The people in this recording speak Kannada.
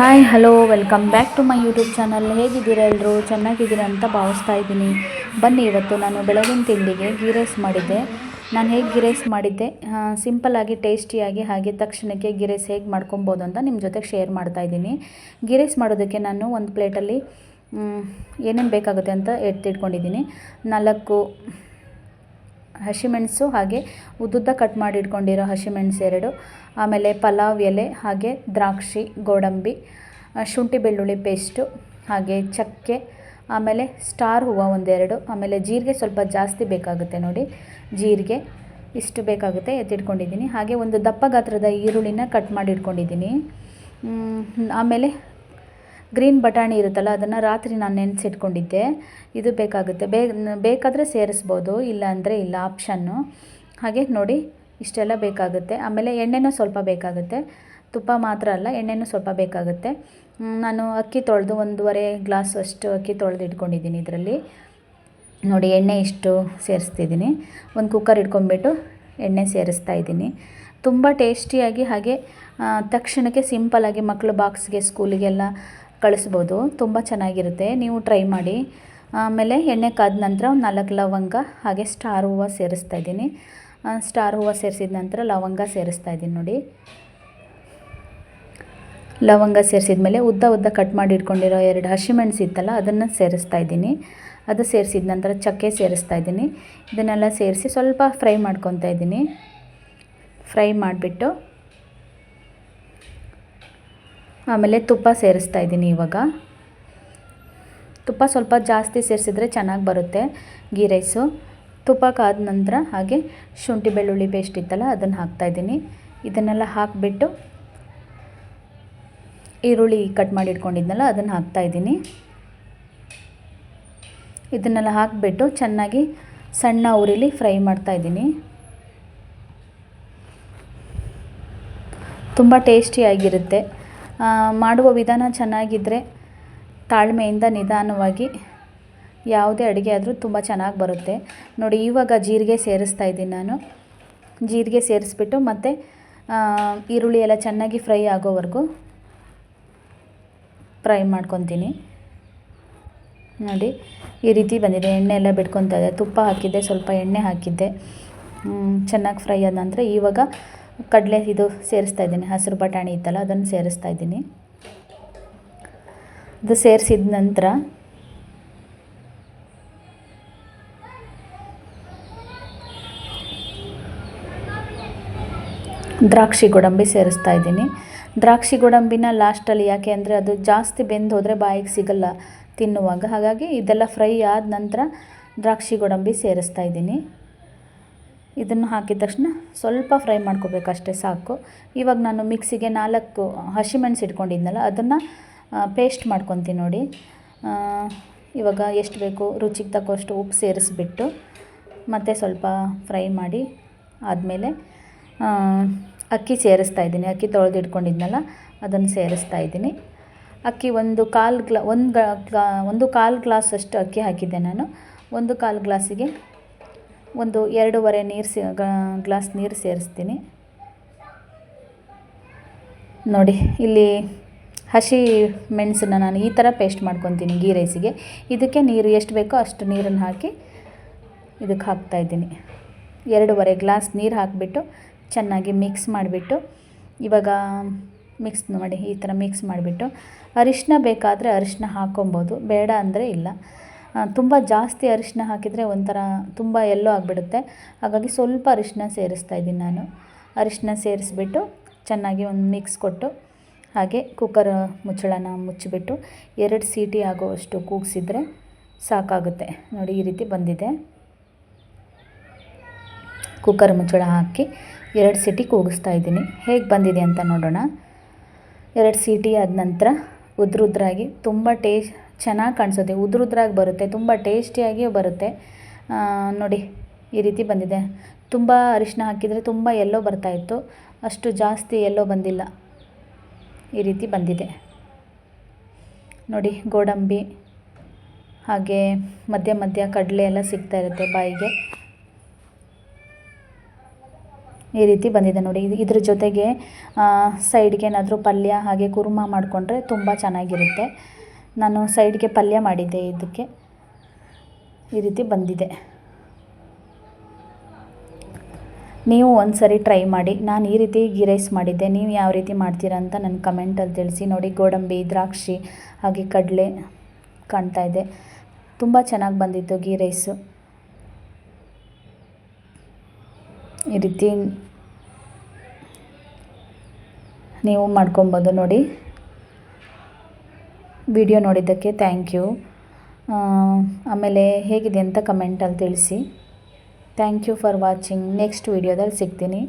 Hi hello welcome back to my YouTube channel ಹೇಗಿದ್ದೀರಾ ಎಲ್ಲರೂ ಚೆನ್ನಾಗಿದ್ದೀರಾ ಅಂತ ಭಾವಿಸ್ತಾ ಇದ್ದೀನಿ. ಬನ್ನಿ, ಇವತ್ತು ನಾನು ಬೆಳಗಿನ ತಿಂಡಿಗೆ ಗೀ ರೈಸ್ ಮಾಡಿದ್ದೆ. ನಾನು ಹೇಗೆ ಗೀ ರೈಸ್ ಮಾಡಿದ್ದೆ? ಸಿಂಪಲ್ಲಾಗಿ ಟೇಸ್ಟಿಯಾಗಿ ಹಾಗೆ ತಕ್ಷಣಕ್ಕೆ ಗೀ ರೈಸ್ ಹೇಗೆ ಮಾಡ್ಕೊಬೋದು ಅಂತ ನಿಮ್ಮ ಜೊತೆಗೆ ಶೇರ್ ಮಾಡ್ತಾ ಇದ್ದೀನಿ. ಗೀ ರೈಸ್ ಮಾಡೋದಕ್ಕೆ ನಾನು ಒಂದು ಪ್ಲೇಟಲ್ಲಿ ಏನೇನು ಬೇಕಾಗುತ್ತೆ ಅಂತ ಎತ್ತಿಟ್ಕೊಂಡಿದ್ದೀನಿ ನಾಲ್ಕು ಹಸಿಮೆಣಸು ಹಾಗೆ ಉದ್ದುದ್ದ ಕಟ್ ಮಾಡಿ ಇಟ್ಕೊಂಡಿರೋ ಹಸಿಮೆಣಸು ಎರಡು, ಆಮೇಲೆ ಪಲಾವ್ ಎಲೆ, ಹಾಗೆ ದ್ರಾಕ್ಷಿ, ಗೋಡಂಬಿ ಶುಂಠಿ ಬೆಳ್ಳುಳ್ಳಿ ಪೇಸ್ಟು ಹಾಗೆ ಚಕ್ಕೆ, ಆಮೇಲೆ ಸ್ಟಾರ್ ಹೂವು ಒಂದೆರಡು, ಆಮೇಲೆ ಜೀರಿಗೆ ಸ್ವಲ್ಪ ಜಾಸ್ತಿ ಬೇಕಾಗುತ್ತೆ ನೋಡಿ, ಜೀರಿಗೆ ಇಷ್ಟು ಬೇಕಾಗುತ್ತೆ ಎತ್ತಿಟ್ಕೊಂಡಿದ್ದೀನಿ. ಹಾಗೆ ಒಂದು ದಪ್ಪ ಗಾತ್ರದ ಈರುಳ್ಳಿನ ಕಟ್ ಮಾಡಿ ಇಟ್ಕೊಂಡಿದ್ದೀನಿ ಆಮೇಲೆ ಗ್ರೀನ್ ಬಟಾಣಿ ಇರುತ್ತಲ್ಲ, ಅದನ್ನು ರಾತ್ರಿ ನಾನು ನೆನೆಸಿಟ್ಕೊಂಡಿದ್ದೆ. ಇದು ಬೇಕಾಗುತ್ತೆ. ಬೇ, ಬೇಕಾದರೆ ಸೇರಿಸ್ಬೋದು ಇಲ್ಲ ಅಂದರೆ ಇಲ್ಲ, ಆಪ್ಷನ್ನು. ಹಾಗೆ ನೋಡಿ, ಇಷ್ಟೆಲ್ಲ ಬೇಕಾಗುತ್ತೆ. ಆಮೇಲೆ ಎಣ್ಣೆನೂ ಸ್ವಲ್ಪ ಬೇಕಾಗುತ್ತೆ. ತುಪ್ಪ ಮಾತ್ರ ಅಲ್ಲ, ಎಣ್ಣೆನೂ ಸ್ವಲ್ಪ ಬೇಕಾಗುತ್ತೆ. ನಾನು ಅಕ್ಕಿ ತೊಳೆದು ಒಂದೂವರೆ ಗ್ಲಾಸ್ ಅಷ್ಟು ಅಕ್ಕಿ ತೊಳೆದು ಇಟ್ಕೊಂಡಿದ್ದೀನಿ ಇದರಲ್ಲಿ. ನೋಡಿ, ಎಣ್ಣೆ ಇಷ್ಟು ಸೇರಿಸ್ತಿದ್ದೀನಿ. ಒಂದು ಕುಕ್ಕರ್ ಇಟ್ಕೊಂಡ್ಬಿಟ್ಟು ಎಣ್ಣೆ ಸೇರಿಸ್ತಾ ಇದ್ದೀನಿ. ತುಂಬ ಟೇಸ್ಟಿಯಾಗಿ ಹಾಗೆ ತಕ್ಷಣಕ್ಕೆ ಸಿಂಪಲ್ಲಾಗಿ ಮಕ್ಕಳು ಬಾಕ್ಸ್ಗೆ, ಸ್ಕೂಲಿಗೆಲ್ಲ ಕಳಿಸ್ಬೋದು. ತುಂಬ ಚೆನ್ನಾಗಿರುತ್ತೆ. ನೀವು ಟ್ರೈ ಮಾಡಿ. ಆಮೇಲೆ ಎಣ್ಣೆ ಕಾದ ನಂತರ ಒಂದು ನಾಲ್ಕು ಲವಂಗ, ಹಾಗೆ ಸ್ಟಾರ್ ಹೂವು ಸೇರಿಸ್ತಾ ಇದ್ದೀನಿ. ಸ್ಟಾರ್ ಹೂವು ಸೇರಿಸಿದ ನಂತರ ಲವಂಗ ಸೇರಿಸ್ತಾ ಇದ್ದೀನಿ ನೋಡಿ. ಲವಂಗ ಸೇರಿಸಿದ ಮೇಲೆ ಉದ್ದ ಉದ್ದ ಕಟ್ ಮಾಡಿ ಇಟ್ಕೊಂಡಿರೋ ಎರಡು ಹಸಿಮೆಣಸು ಇತ್ತಲ್ಲ, ಅದನ್ನು ಸೇರಿಸ್ತಾ ಇದ್ದೀನಿ. ಅದು ಸೇರಿಸಿದ ನಂತರ ಚಕ್ಕೆ ಸೇರಿಸ್ತಾ ಇದ್ದೀನಿ. ಇದನ್ನೆಲ್ಲ ಸೇರಿಸಿ ಸ್ವಲ್ಪ ಫ್ರೈ ಮಾಡ್ಕೊತಾ ಇದ್ದೀನಿ. ಫ್ರೈ ಮಾಡಿಬಿಟ್ಟು ಆಮೇಲೆ ತುಪ್ಪ ಸೇರಿಸ್ತಾ ಇದ್ದೀನಿ ಇವಾಗ. ತುಪ್ಪ ಸ್ವಲ್ಪ ಜಾಸ್ತಿ ಸೇರಿಸಿದ್ರೆ ಚೆನ್ನಾಗಿ ಬರುತ್ತೆ ಗೀ ರೈಸು. ತುಪ್ಪ ಕಾದ ನಂತರ ಹಾಗೆ ಶುಂಠಿ ಬೆಳ್ಳುಳ್ಳಿ ಪೇಸ್ಟ್ ಇತ್ತಲ್ಲ ಅದನ್ನು ಹಾಕ್ತಾಯಿದ್ದೀನಿ ಇದನ್ನೆಲ್ಲ ಹಾಕಿಬಿಟ್ಟು ಈರುಳ್ಳಿ ಕಟ್ ಮಾಡಿ ಇಟ್ಕೊಂಡಿದ್ನಲ್ಲ ಅದನ್ನು ಹಾಕ್ತಾಯಿದ್ದೀನಿ ಇದನ್ನೆಲ್ಲ ಹಾಕಿಬಿಟ್ಟು ಚೆನ್ನಾಗಿ ಸಣ್ಣ ಉರಿಲಿ ಫ್ರೈ ಮಾಡ್ತಾಯಿದ್ದೀನಿ ತುಂಬ ಟೇಸ್ಟಿಯಾಗಿರುತ್ತೆ ಮಾಡುವ ವಿಧಾನ ಚೆನ್ನಾಗಿದ್ದರೆ ತಾಳ್ಮೆಯಿಂದ ನಿಧಾನವಾಗಿ ಯಾವುದೇ ಅಡುಗೆ ಆದರೂ ತುಂಬ ಚೆನ್ನಾಗಿ ಬರುತ್ತೆ. ನೋಡಿ, ಇವಾಗ ಜೀರಿಗೆ ಸೇರಿಸ್ತಾ ಇದ್ದೀನಿ ನಾನು. ಜೀರಿಗೆ ಸೇರಿಸ್ಬಿಟ್ಟು ಮತ್ತು ಈರುಳ್ಳಿ ಎಲ್ಲ ಚೆನ್ನಾಗಿ ಫ್ರೈ ಆಗೋವರೆಗೂ ಫ್ರೈ ಮಾಡ್ಕೊತೀನಿ. ನೋಡಿ, ಈ ರೀತಿ ಬಂದಿದೆ. ಎಣ್ಣೆ ಎಲ್ಲ ಬಿಟ್ಕೊತಾ ಇದೆ ತುಪ್ಪ ಹಾಕಿದ್ದೆ, ಸ್ವಲ್ಪ ಎಣ್ಣೆ ಹಾಕಿದ್ದೆ. ಚೆನ್ನಾಗಿ ಫ್ರೈ ಆದ ನಂತರ ಇವಾಗ ಕಡಲೆ ಇದು ಸೇರಿಸ್ತಾ ಇದ್ದೀನಿ. ಹಸಿರು ಬಟಾಣಿ ಇತ್ತಲ್ಲ, ಅದನ್ನು ಸೇರಿಸ್ತಾ ಇದ್ದೀನಿ. ಅದು ಸೇರಿಸಿದ ನಂತರ ದ್ರಾಕ್ಷಿ ಗೋಡಂಬಿ ಸೇರಿಸ್ತಾ ಇದ್ದೀನಿ. ದ್ರಾಕ್ಷಿ ಗೋಡಂಬಿನ ಲಾಸ್ಟಲ್ಲಿ ಯಾಕೆ ಅಂದರೆ ಅದು ಜಾಸ್ತಿ ಬೆಂದು ಹೋದರೆ ಬಾಯಿಗೆ ಸಿಗಲ್ಲ ತಿನ್ನುವಾಗ. ಹಾಗಾಗಿ ಇದೆಲ್ಲ ಫ್ರೈ ಆದ ನಂತರ ದ್ರಾಕ್ಷಿ ಗೋಡಂಬಿ ಸೇರಿಸ್ತಾ ಇದ್ದೀನಿ. ಇದನ್ನು ಹಾಕಿದ ತಕ್ಷಣ ಸ್ವಲ್ಪ ಫ್ರೈ ಮಾಡ್ಕೋಬೇಕಷ್ಟೇ ಸಾಕು. ಇವಾಗ ನಾನು ಮಿಕ್ಸಿಗೆ ನಾಲ್ಕು ಹಸಿಮೆಣಸು ಇಟ್ಕೊಂಡಿದ್ನಲ್ಲ, ಅದನ್ನು ಪೇಸ್ಟ್ ಮಾಡ್ಕೊತೀನಿ ನೋಡಿ. ಇವಾಗ ಎಷ್ಟು ಬೇಕು, ರುಚಿಗೆ ತಕ್ಕಷ್ಟು ಉಪ್ಪು ಸೇರಿಸ್ಬಿಟ್ಟು ಮತ್ತು ಸ್ವಲ್ಪ ಫ್ರೈ ಮಾಡಿ ಆದಮೇಲೆ ಅಕ್ಕಿ ಸೇರಿಸ್ತಾ ಇದ್ದೀನಿ. ಅಕ್ಕಿ ತೊಳೆದು ಇಟ್ಕೊಂಡಿದ್ನಲ್ಲ, ಅದನ್ನು ಸೇರಿಸ್ತಾ ಇದ್ದೀನಿ. ಅಕ್ಕಿ ಒಂದು ಕಾಲು ಗ್ಲಾ, ಒಂದು ಒಂದು ಕಾಲು ಗ್ಲಾಸ್ ಅಷ್ಟು ಅಕ್ಕಿ ಹಾಕಿದ್ದೆ ನಾನು. ಒಂದು ಕಾಲು ಗ್ಲಾಸಿಗೆ ಒಂದು ಎರಡೂವರೆ ನೀರು ಸೇ ಗ್ಲಾಸ್ ನೀರು ಸೇರಿಸ್ತೀನಿ. ನೋಡಿ, ಇಲ್ಲಿ ಹಸಿ ಮೆಣಸನ್ನ ನಾನು ಈ ಥರ ಪೇಸ್ಟ್ ಮಾಡ್ಕೊತೀನಿ ಗೀ ರೈಸಿಗೆ ಇದಕ್ಕೆ ನೀರು ಎಷ್ಟು ಬೇಕೋ ಅಷ್ಟು ನೀರನ್ನು ಹಾಕಿ ಇದಕ್ಕೆ ಹಾಕ್ತಾಯಿದ್ದೀನಿ ಎರಡೂವರೆ ಗ್ಲಾಸ್ ನೀರು ಹಾಕಿಬಿಟ್ಟು ಚೆನ್ನಾಗಿ ಮಿಕ್ಸ್ ಮಾಡಿಬಿಟ್ಟು, ಇವಾಗ ಮಿಕ್ಸ್ ಮಾಡಿ ಈ ಥರ ಮಿಕ್ಸ್ ಮಾಡಿಬಿಟ್ಟು ಅರಿಶಿನ ಬೇಕಾದರೆ ಅರಿಶಿನ ಹಾಕ್ಕೊಬೋದು, ಬೇಡ ಅಂದರೆ ಇಲ್ಲ. ತುಂಬ ಜಾಸ್ತಿ ಅರಿಶಿನ ಹಾಕಿದರೆ ಒಂಥರ ತುಂಬ ಎಲ್ಲೋ ಆಗಿಬಿಡುತ್ತೆ. ಹಾಗಾಗಿ ಸ್ವಲ್ಪ ಅರಿಶಿನ ಸೇರಿಸ್ತಾ ಇದ್ದೀನಿ ನಾನು. ಅರಿಶಿನ ಸೇರಿಸ್ಬಿಟ್ಟು ಚೆನ್ನಾಗಿ ಒಂದು ಮಿಕ್ಸ್ ಕೊಟ್ಟು ಹಾಗೆ ಕುಕ್ಕರ್ ಮುಚ್ಚಳನ ಮುಚ್ಚಿಬಿಟ್ಟು ಎರಡು ಸೀಟಿ ಆಗೋವಷ್ಟು ಕೂಗಿಸಿದರೆ ಸಾಕಾಗುತ್ತೆ. ನೋಡಿ ಈ ರೀತಿ ಬಂದಿದೆ. ಕುಕ್ಕರ್ ಮುಚ್ಚಳ ಹಾಕಿ ಎರಡು ಸೀಟಿ ಕೂಗಿಸ್ತಾ ಇದ್ದೀನಿ. ಹೇಗೆ ಬಂದಿದೆ ಅಂತ ನೋಡೋಣ. ಎರಡು ಸೀಟಿ ಆದ ನಂತರ ಉದ್ರುದ್ರಾಗಿ ತುಂಬ ಟೇಸ್ಟ್ ಚೆನ್ನಾಗಿ ಕಾಣಿಸುತ್ತೆ, ಉದ್ರುದ್ರಾಗಿ ಬರುತ್ತೆ, ತುಂಬ ಟೇಸ್ಟಿಯಾಗಿಯೂ ಬರುತ್ತೆ. ನೋಡಿ, ಈ ರೀತಿ ಬಂದಿದೆ. ತುಂಬ ಅರಿಶಿನ ಹಾಕಿದರೆ ತುಂಬ ಎಲ್ಲೋ ಬರ್ತಾಯಿತ್ತು ಅಷ್ಟು ಜಾಸ್ತಿ ಎಲ್ಲೋ ಬಂದಿಲ್ಲ. ಈ ರೀತಿ ಬಂದಿದೆ. ನೋಡಿ, ಗೋಡಂಬಿ, ಹಾಗೆ ಮಧ್ಯ ಮಧ್ಯ ಕಡಲೆ ಎಲ್ಲ ಸಿಗ್ತಾ ಇರುತ್ತೆ ಬಾಯಿಗೆ. ಈ ರೀತಿ ಬಂದಿದೆ ನೋಡಿ, ಇದು ಇದ್ರ ಜೊತೆಗೆ ಸೈಡ್ಗೆ ಏನಾದರೂ ಪಲ್ಯ ಹಾಗೆ ಕುರ್ಮಾ ಮಾಡಿಕೊಂಡ್ರೆ ತುಂಬ ಚೆನ್ನಾಗಿರುತ್ತೆ. ನಾನು ಸೈಡ್ಗೆ ಪಲ್ಯ ಮಾಡಿದ್ದೆ ಇದಕ್ಕೆ. ಈ ರೀತಿ ಬಂದಿದೆ. ನೀವು ಒಂದು ಸರಿ ಟ್ರೈ ಮಾಡಿ. ನಾನು ಈ ರೀತಿ ಗೀ ರೈಸ್ ಮಾಡಿದ್ದೆ. ನೀವು ಯಾವ ರೀತಿ ಮಾಡ್ತೀರಾ ಅಂತ ನನ್ನ ಕಮೆಂಟಲ್ಲಿ ತಿಳಿಸಿ. ನೋಡಿ, ಗೋಡಂಬಿ, ದ್ರಾಕ್ಷಿ, ಹಾಗೆ ಕಡಲೆ ಕಾಣ್ತಾ ಇದೆ. ತುಂಬ ಚೆನ್ನಾಗಿ ಬಂದಿತ್ತು ಗೀ ರೈಸು. ಈ ರೀತಿ ನೀವು ಮಾಡ್ಕೊಬೋದು. ನೋಡಿ ವಿಡಿಯೋ ನೋಡಿದ್ದಕ್ಕೆ ಥ್ಯಾಂಕ್ ಯು ಆಮೇಲೆ ಹೇಗಿದೆ ಅಂತ ಕಮೆಂಟಲ್ಲಿ ತಿಳಿಸಿ. Thank you for watching next ವೀಡಿಯೋದಲ್ಲಿ ಸಿಗ್ತೀನಿ.